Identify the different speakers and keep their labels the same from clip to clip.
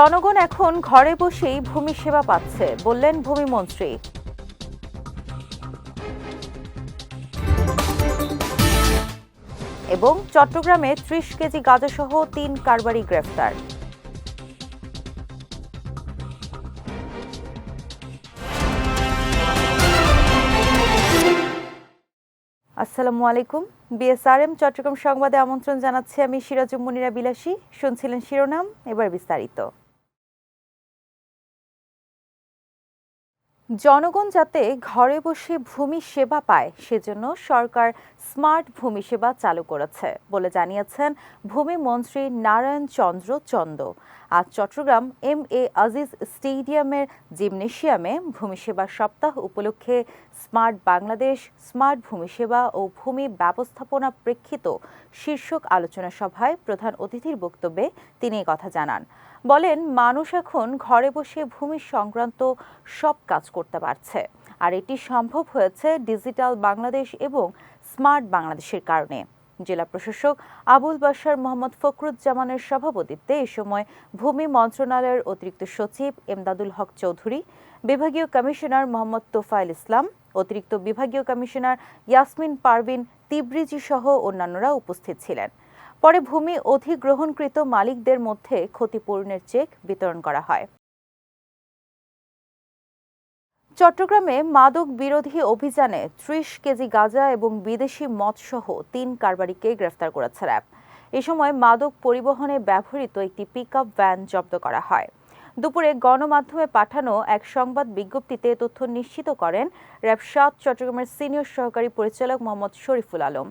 Speaker 1: জনগণ এখন ঘরে বসেই ভূমি সেবা পাচ্ছে, বললেন ভূমিমন্ত্রী এবং চট্টগ্রামে ত্রিশ কেজি গাঁজাসহ তিন কারবারি গ্রেফতার। আসসালামু আলাইকুম। বিএসআরএম চট্টগ্রাম সংবাদে আমন্ত্রণ জানাচ্ছি আমি সিরাজুম মুনিরা বিলাসী। শুনছিলেন শিরোনাম, এবার বিস্তারিত। জনগণ যাতে ঘরে বসে ভূমি সেবা পায়, সেজন্য সরকার স্মার্ট ভূমি সেবা চালু করেছে বলে জানিয়েছেন ভূমি মন্ত্রী নারায়ণ চন্দ্র চন্দ। আজ চট্টগ্রাম এম এ আজিজ স্টেডিয়ামের জিমনেশিয়ামে ভূমি সেবা সপ্তাহ উপলক্ষে স্মার্ট বাংলাদেশ, স্মার্ট ভূমি সেবা ও ভূমি ব্যবস্থাপনা প্রেক্ষিত শীর্ষক আলোচনা সভায় প্রধান অতিথির বক্তব্যে তিনি কথা জানান। বলেন, মানুষ এখন ঘরে বসে ভূমি সংক্রান্ত সব কাজ করতে পারছে। আর এটি সম্ভব হয়েছে ডিজিটাল বাংলাদেশ এবং স্মার্ট বাংলাদেশের কারণে। জেলা প্রশাসক আবুল বাশার মোহাম্মদ ফখরুজ্জামানের সভাপতিত্বে এ সময় ভূমি মন্ত্রণালয়ের অতিরিক্ত সচিব এমদাদুল হক চৌধুরী, বিভাগীয় কমিশনার মোহাম্মদ তোফায়েল ইসলাম, অতিরিক্ত বিভাগীয় কমিশনার ইয়াসমিন পারভিন তিব্রিজি সহ অন্যান্যরা উপস্থিত ছিলেন। পরে ভূমি অধিগ্রহণকৃত মালিকদের মধ্যে ক্ষতিপূরণের চেক বিতরণ করা হয়। চট্টগ্রামে মাদক বিরোধী অভিযানে ত্রিশ কেজি গাঁজা এবং বিদেশি মদসহ তিন কারবারিকে গ্রেফতার করেছে র্যাব। এ সময় মাদক পরিবহনে ব্যবহৃত একটি পিকআপ ভ্যান জব্দ করা হয়। দুপুরে গণমাধ্যমে পাঠানো এক সংবাদ বিজ্ঞপ্তিতে তথ্য নিশ্চিত করেন র্যাব সাত চট্টগ্রামের সিনিয়র সহকারী পরিচালক মোহাম্মদ শরীফুল আলম।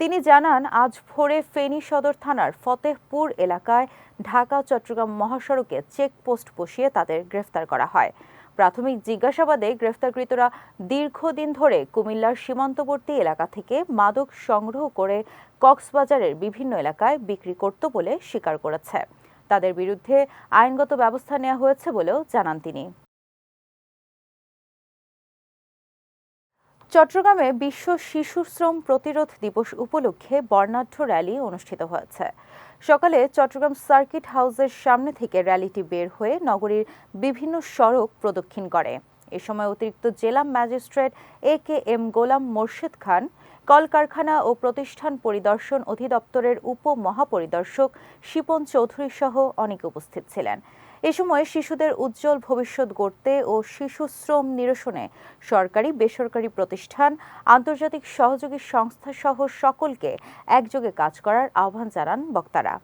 Speaker 1: তিনি জানান, আজ ভোরে ফেনী সদর থানার ফতেহপুর এলাকায় ঢাকা চট্টগ্রাম মহাসড়কে চেকপোস্ট বসিয়ে তাদের গ্রেফতার করা হয়। প্রাথমিক জিজ্ঞাসাবাদে গ্রেফতারকৃতরা দীর্ঘদিন ধরে কুমিল্লার সীমান্তবর্তী এলাকা থেকে মাদক সংগ্রহ করে কক্সবাজারের বিভিন্ন এলাকায় বিক্রি করত বলে স্বীকার করেছে। তাদের বিরুদ্ধে আইনগত ব্যবস্থা নেওয়া হয়েছে বলেও জানান তিনি। চট্টগ্রামে বিশ্ব শিশু শ্রম প্রতিরোধ দিবস উপলক্ষে বর্ণাঢ্য র্যালি অনুষ্ঠিত হয়েছে। সকালে চট্টগ্রাম সার্কিট হাউসের সামনে থেকে র্যালিটি বের হয়ে নগরীর বিভিন্ন সড়ক প্রদক্ষিণ করে। এ সময় অতিরিক্ত জেলা magistrate A K M Golam Morshed Khan, কলকারখানা ও প্রতিষ্ঠান পরিদর্শন অধিদপ্তরের উপ মহাপরিদর্শক শিপন চৌধুরী সহ অনেকে উপস্থিত ছিলেন। এ সময় শিশুদের উজ্জ্বল ভবিষ্যৎ গড়তে ও শিশু শ্রম নিরসনে সরকারি, বেসরকারি প্রতিষ্ঠান, আন্তর্জাতিক সহযোগী সংস্থা সহ সকলকে একযোগে কাজ করার আহ্বান জানান বক্তারা।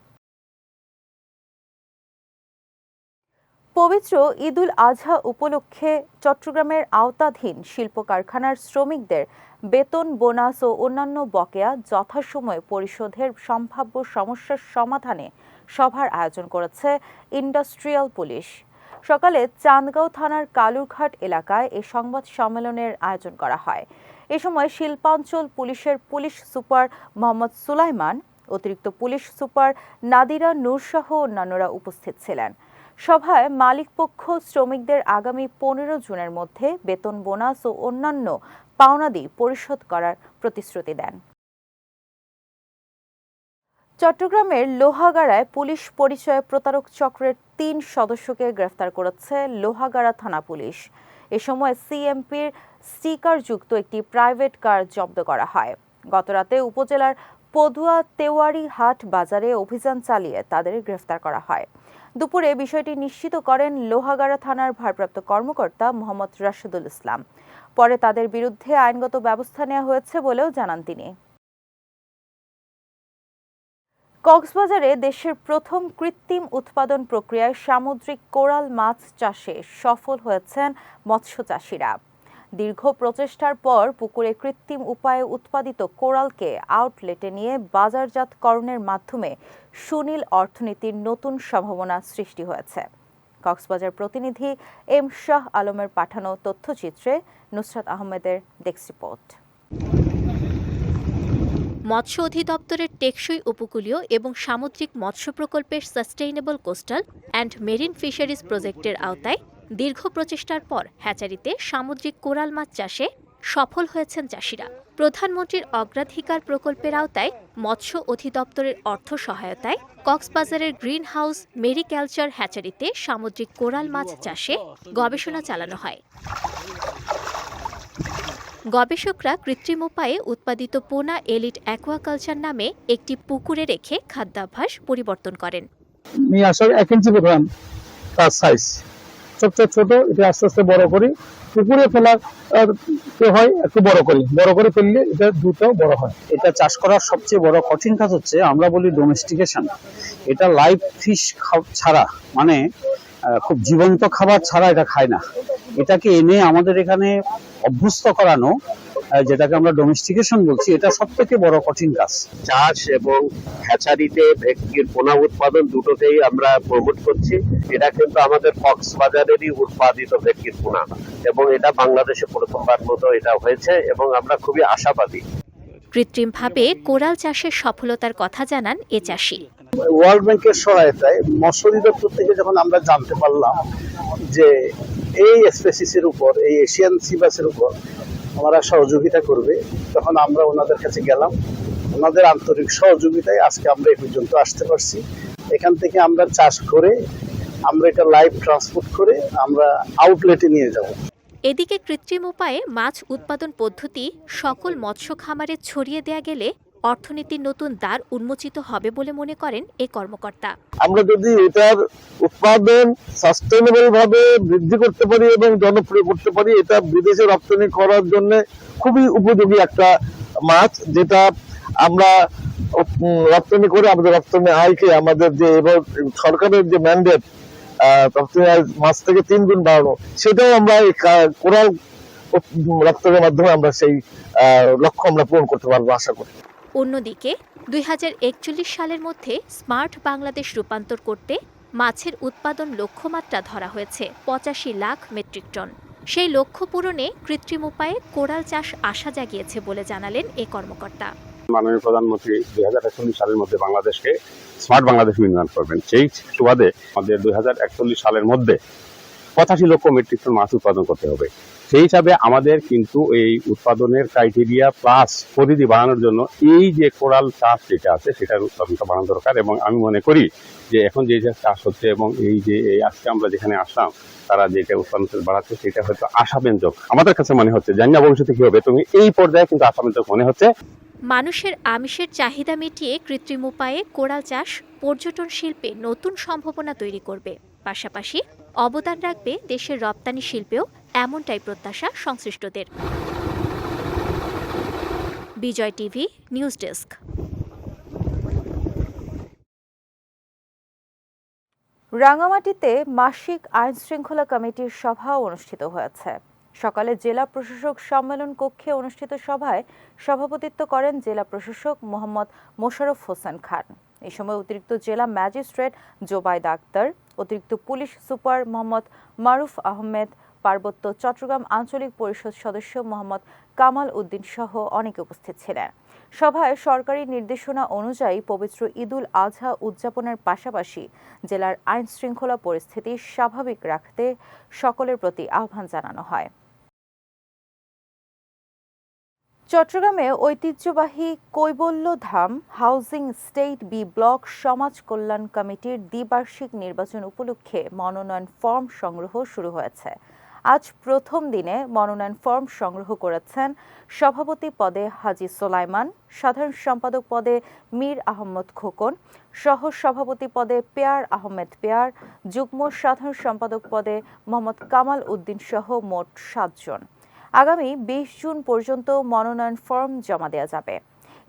Speaker 1: পবিত্র ঈদুল আজহা উপলক্ষে চট্টগ্রামের আওতাধীন শিল্প কারখানার শ্রমিকদের বেতন, বোনাস ও অন্যান্য বকেয়া যথাসময়ে পরিশোধের সম্ভাব্য সমস্যার সমাধানে সভার আয়োজন করেছে ইন্ডাস্ট্রিয়াল পুলিশ। সকালে চান্দগাঁও থানার কালুরঘাট এলাকায় এ সংবাদ সম্মেলনের আয়োজন করা হয়। এ সময় শিল্পাঞ্চল পুলিশের পুলিশ সুপার মোহাম্মদ সুলাইমান, অতিরিক্ত পুলিশ সুপার নাদিরা নূর সহ অন্যান্যরা উপস্থিত ছিলেন। সভায় মালিকপক্ষ শ্রমিকদের আগামী পনেরো জুনের মধ্যে বেতন, বোনাস ও অন্যান্য পাওনাদি পরিশোধ করার প্রতিশ্রুতি দেন। চট্টগ্রামের লোহাগাড়ায় পুলিশ পরিচয়ে প্রতারক চক্রের তিন সদস্যকে গ্রেফতার করেছে লোহাগাড়া থানা পুলিশ। এ সময় সিএমপির স্টিকারযুক্ত একটি প্রাইভেট কার জব্দ করা হয়। গতরাতে উপজেলার পদুয়া তেওয়ারি হাট বাজারে অভিযান চালিয়ে তাদের গ্রেফতার করা হয়। দুপুরে বিষয়টি নিশ্চিত করেন লোহাগাড়া থানার ভারপ্রাপ্ত কর্মকর্তা মোহাম্মদ রাশেদুল ইসলাম। পরে তাদের বিরুদ্ধে আইনগত ব্যবস্থা নেওয়া হয়েছে বলেও জানান তিনি। কক্সবাজারে দেশের প্রথম কৃত্রিম উৎপাদন প্রক্রিয়ায় সামুদ্রিক কোরাল মাছ চাষে সফল হয়েছেন মৎস্য চাষিরা। দীর্ঘ প্রচেষ্টার পর পুকুরে কৃত্রিম উপায়ে উৎপাদিত কোরালকে আউটলেটে নিয়ে বাজারজাতকরণের মাধ্যমে সুনীল অর্থনীতির নতুন সম্ভাবনা সৃষ্টি হয়েছে। কক্সবাজার প্রতিনিধি এম শাহ আলমের পাঠানো তথ্যচিত্রে নুসরাত আহমেদের ডেস্ক রিপোর্ট।
Speaker 2: মৎস্য অধিদপ্তরের টেকসই উপকূলীয় এবং সামুদ্রিক মৎস্য প্রকল্পের sustainable coastal and marine fisheries প্রজেক্টের আওতায় দীর্ঘ প্রচেষ্টার পর হ্যাচারিতে সামুদ্রিক কোরাল মাছ চাষে সফল হয়েছেন চাষিরা। প্রধানমন্ত্রীর অগ্রাধিকার প্রকল্পের আওতায় মৎস্য অধিদপ্তরের অর্থ সহায়তায় কক্সবাজারের গ্রিন হাউস মেরিকালচার হ্যাচারিতে সামুদ্রিক কোরাল মাছ চাষে গবেষণা চালানো হয়। গবেষকরা কৃত্রিম উপায়ে উৎপাদিত পোনা এলিট অ্যাকোয়াকালচার নামে একটি পুকুরে রেখে খাদ্যাভ্যাস পরিবর্তন করেন।
Speaker 3: নিয়ে আসার এক ইঞ্চি প্রোগ্রাম তার সাইজ ছোট ছোট এটা আস্তে আস্তে বড় করি। পুকুরে ফেলার হয় একটু বড় করি। বড় করে ফেললে এটা দ্রুত বড় হয়।
Speaker 4: এটা চাষ করার সবচেয়ে বড় কঠিন কাজ হচ্ছে আমরা বলি ডোমেস্টিকেশন এটা লাইভ ফিশ ছাড়া মানে খুব জীবন্ত খাবার ছাড়া এটা খায় না। এটাকে এনে আমাদের এখানে অভ্যস্ত করানো যেটাকে আমরা ডোমেস্টিকেশন বলছি এটা সব থেকে বড় কঠিন কাজ।
Speaker 5: চাষ এবং হ্যাচারিতে ভেটকির পোনা উৎপাদন দুটোতেই আমরা প্রমোট করছি। এটা কিন্তু আমাদের কক্সবাজারেরই উৎপাদিত ভেটকির পোনা এবং এটা বাংলাদেশে প্রথমবার মতো এটা হয়েছে এবং আমরা খুবই আশাবাদী।
Speaker 2: কৃত্রিমভাবে কোরাল চাষের সফলতার কথা জানান এ চাষি।
Speaker 3: ওয়ার্ল্ড ব্যাংকের সহায়তায় মৎস্য অধিদপ্তর থেকে যখন আমরা জানতে পারলাম যে এই স্পেসিসের উপর, এই এশিয়ান সিবাসের উপর ওনারা সহযোগিতা করবে। তখন আমরা ওনাদের কাছে গেলাম। ওনাদের আন্তরিক সহযোগিতায় আজকে আমরা এই পর্যন্ত আসতে পারছি। এখান থেকে আমরা চাষ করে, আমরা এটা লাইভ ট্রান্সপোর্ট করে আমরা আউটলেটে নিয়ে যাব।
Speaker 2: এদিকে কৃত্রিম উপায়ে মাছ উৎপাদন পদ্ধতি সকল মৎস্য খামারে ছড়িয়ে দেয়া গেলে অর্থনীতির নতুন দ্বার উন্মোচিত হবে বলে মনে করেন এই কর্মকর্তা।
Speaker 3: আমরা যদি এটার উৎপাদন সাস্টেনেবল ভাবে বৃদ্ধি করতে পারি এবং জনপ্রিয় করতে পারি, এটা বিদেশে রপ্তানি করার জন্য খুবই উপযোগী একটা মাছ, যেটা আমরা রপ্তানি করে আমাদের রপ্তানি আয়কে আমাদের যে এবার সরকারের যে ম্যান্ডেট রপ্তানি আয় মাছ থেকে তিন গুণ বাড়ানো, সেটাও আমরা কোরাল রপ্তানির মাধ্যমে আমরা সেই লক্ষ্য আমরা পূরণ করতে পারব আশা করি।
Speaker 2: অন্যদিকে, দুই হাজার একচল্লিশ সালের মধ্যে স্মার্ট বাংলাদেশ রূপান্তর করতে মাছের উৎপাদন লক্ষ্যমাত্রা ধরা হয়েছে পঁচাশি লাখ মেট্রিক টন। সেই লক্ষ্য পূরণে কৃত্রিম উপায়ে কোরাল চাষ আশা জাগিয়েছে বলে জানালেন এ কর্মকর্তা।
Speaker 5: মাননীয় প্রধানমন্ত্রী, দুই হাজার একচল্লিশ সালের মধ্যে বাংলাদেশকে স্মার্ট বাংলাদেশ নির্মাণ করবেন। সেই সুবাদে আমাদের দুই হাজার একচল্লিশ সালের মধ্যে পঁচাশি লক্ষ মেট্রিক টন মাছ উৎপাদন করতে হবে। সেই হিসাবে আমাদের কিন্তু এই উৎপাদনের ক্রাইটেরিয়া প্লাস পরিধি বাড়ানোর জন্য এই যে কোরাল চাষ যেটা আছে সেটার উৎপাদনটা বাড়ানো দরকার এবং আমি মনে করি যে এখন যে চাষ হচ্ছে এবং এই যে আজকে আমরা যেখানে আসলাম, তারা যেটা উৎপাদন বাড়াচ্ছে সেটা হয়তো আশাব্যঞ্জক। আমাদের কাছে মনে হচ্ছে, জানি না ভবিষ্যতে কি হবে, তুমি এই পর্যায়ে কিন্তু আশাব্যঞ্জক মনে হচ্ছে।
Speaker 2: মানুষের আমিষের চাহিদা মিটিয়ে কৃত্রিম উপায়ে কোরাল চাষ পর্যটন শিল্পে নতুন সম্ভাবনা তৈরি করবে। পাশাপাশি অবদান রাখবে দেশের রপ্তানি শিল্পেও এমনটাই প্রত্যাশা সংশ্লিষ্টদের। Bijoy TV, news desk.
Speaker 1: রাঙামাটিতে মাসিক আইন শৃঙ্খলা কমিটির সভা অনুষ্ঠিত হয়েছে। সকালে জেলা প্রশাসক সম্মেলন কক্ষে অনুষ্ঠিত সভায় সভাপতিত্ব করেন জেলা প্রশাসক মোহাম্মদ মোশারফ হোসেন খান। এ সময় অতিরিক্ত জেলা ম্যাজিস্ট্রেট জোবাইদ আক্তার, অতিরিক্ত পুলিশ সুপার মোহাম্মদ মারুফ আহমেদ পার্বত্য চট্টগ্রাম আঞ্চলিক পরিষদ সদস্য মোহাম্মদ কামাল উদ্দিন সহ অনেকে উপস্থিত ছিলেন। সভায় সরকারি নির্দেশনা অনুযায়ী পবিত্র ঈদুল আজহা উদযাপনের পাশাপাশি জেলার আইন শৃঙ্খলা পরিস্থিতি স্বাভাবিক রাখতে সকলের প্রতি আহ্বান জানানো হয়। চট্টগ্রামে ঐতিহ্যবাহী Kaibalya Dham housing estate B block সমাজ কল্যাণ কমিটির দ্বিবার্ষিক নির্বাচন উপলক্ষে মনোনয়ন ফর্ম সংগ্রহ শুরু হয়েছে। আজ প্রথম দিনে মনোনয়ন ফর্ম সংগ্রহ করেছেন সভাপতি পদে হাজি সোলাইমান, সাধারণ সম্পাদক পদে মীর আহমদ খোকন, সহ সভাপতি পদে পেয়ার আহমেদ পেয়ার, যুগ্ম সাধারণ সম্পাদক পদে মোহাম্মদ কামাল উদ্দিন সহ মোট সাতজন। আগামী বিশ জুন পর্যন্ত মনোনয়ন ফর্ম জমা দেওয়া যাবে।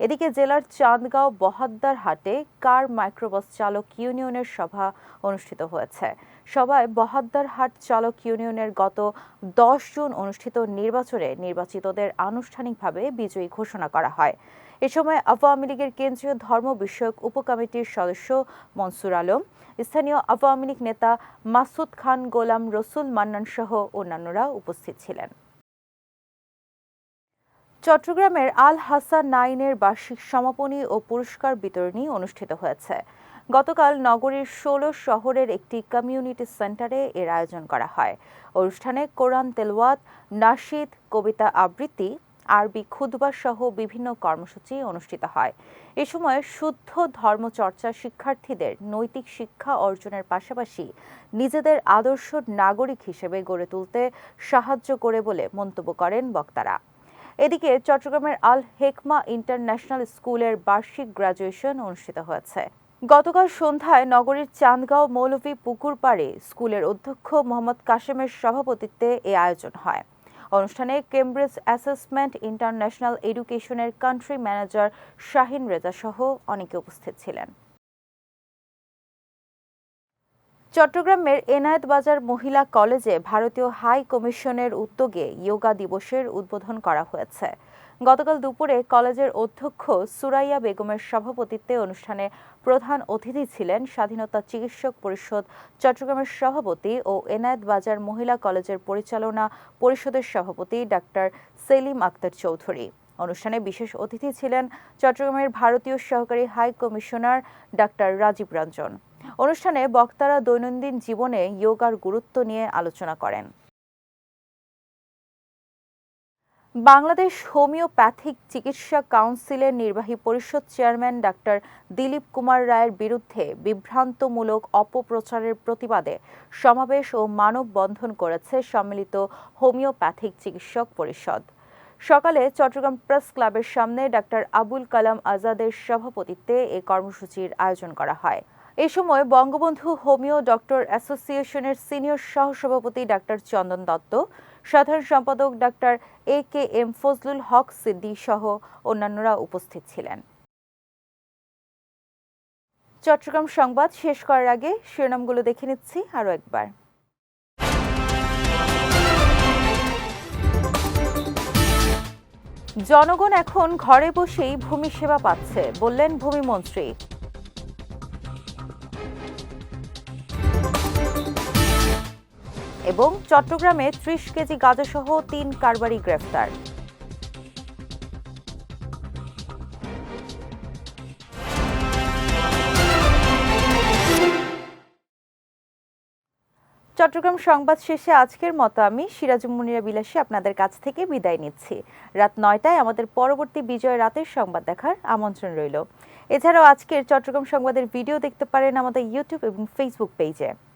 Speaker 1: এদিকে জেলার চাঁদগাঁও বহাদ্দার হাটে কার মাইক্রোবাস চালক ইউনিয়নের সভা অনুষ্ঠিত হয়েছে। সভায় বহাদ্দার হাট চালক ইউনিয়নের গত দশ জুন অনুষ্ঠিত নির্বাচনে নির্বাচিতদের আনুষ্ঠানিকভাবে বিজয়ী ঘোষণা করা হয়। এ সময় আওয়ামী লীগের কেন্দ্রীয় ধর্ম বিষয়ক উপকমিটির সদস্য মনসুর আলম, স্থানীয় আওয়ামী লীগ নেতা মাসুদ খান, গোলাম রসুল মান্নান সহ অন্যান্যরা উপস্থিত ছিলেন। চট্টগ্রামের আল হাসান নাইনের বার্ষিক সমাপনী ও পুরস্কার বিতরণী অনুষ্ঠিত হয়েছে। গতকাল নগরীর ষোলো শহরের একটি কমিউনিটি সেন্টারে এর আয়োজন করা হয়। অনুষ্ঠানে কোরআন তেলওয়াত নাশিদ কবিতা আবৃত্তি, আরবি খুদবা সহ বিভিন্ন কর্মসূচি অনুষ্ঠিত হয়। এ সময় শুদ্ধ ধর্মচর্চা শিক্ষার্থীদের নৈতিক শিক্ষা অর্জনের পাশাপাশি নিজেদের আদর্শ নাগরিক হিসেবে গড়ে তুলতে সাহায্য করে বলে মন্তব্য করেন বক্তারা। এদিকে চট্টগ্রামের আল হেকমা ইন্টারন্যাশনাল স্কুলের বার্ষিক গ্রাজুয়েশন অনুষ্ঠিত হয়েছে। গতকাল সন্ধ্যায় নগরীর চান্দগাঁও মৌলভী পুকুর পাড়ে স্কুলের অধ্যক্ষ মোহাম্মদ কাশেমের সভাপতিত্বে এ আয়োজন হয়। অনুষ্ঠানে কেমব্রিজ অ্যাসেসমেন্ট ইন্টারন্যাশনাল এডুকেশনের কান্ট্রি ম্যানেজার শাহিন রেজা সহ অনেকে উপস্থিত ছিলেন। চট্টগ্রামের এনায়েত বাজার মহিলা কলেজে ভারতীয় হাই কমিশনের উদ্যোগে যোগা দিবসের উদ্বোধন করা হয়েছে। গতকাল দুপুরে কলেজের অধ্যক্ষ সুরাইয়া বেগমের সভাপতিত্বে অনুষ্ঠানে প্রধান অতিথি ছিলেন স্বাধীনতা চিকিৎসক পরিষদ চট্টগ্রামের সভাপতি ও এনায়েত বাজার মহিলা কলেজের পরিচালনা পরিষদের সভাপতি ডাক্তার সেলিম আক্তার চৌধুরী। অনুষ্ঠানে বিশেষ অতিথি ছিলেন চট্টগ্রামের ভারতীয় সহকারী high commissioner doctor Rajib Ranjan. অনুষ্ঠানে বক্তারা দৈনন্দিন জীবনে যোগার গুরুত্ব নিয়ে আলোচনা করেন। বাংলাদেশ হোমিওপ্যাথিক চিকিৎসা কাউন্সিলের নির্বাহী পরিষদ চেয়ারম্যান ডাক্তার দিলীপ কুমার রায়ের বিরুদ্ধে বিভ্রান্তমূলক অপপ্রচারের প্রতিবাদে সমাবেশ ও মানববন্ধন করেছে সম্মিলিত হোমিওপ্যাথিক চিকিৎসক পরিষদ। সকালে চট্টগ্রাম প্রেস ক্লাবের সামনে ডাক্তার আবুল কালাম আজাদের সভাপতিত্বে এ কর্মসূচির আয়োজন করা হয়। এ সময় বঙ্গবন্ধু হোমিও ডক্টর অ্যাসোসিয়েশনের সিনিয়র সহসভাপতি ডাক্তার চন্দন দত্ত, সাধারণ সম্পাদক doctor A K M Fazlul Haque Siddi সহ অন্যান্যরা উপস্থিত ছিলেন। চট্টগ্রাম সংবাদ শেষ করার আগে শিরোনামগুলো দেখে নিচ্ছি আরও একবার। জনগণ এখন ঘরে বসেই ভূমি সেবা পাচ্ছে, বললেন ভূমিমন্ত্রী এবং চট্টগ্রামে ত্রিশ কেজি গাঁজাসহ তিন কারবারি গ্রেফতার। চট্টগ্রাম সংবাদ শেষে আজকের মতো আমি সিরাজুম মুনিরা বিলাসী আপনাদের কাছ থেকে বিদায় নিচ্ছি। রাত নয়টায় আমাদের পরবর্তী বিজয় রাতের সংবাদ দেখার আমন্ত্রণ রইল। এছাড়াও আজকের চট্টগ্রাম সংবাদের ভিডিও দেখতে পারেন আমাদের ইউটিউব এবং ফেসবুক পেজে।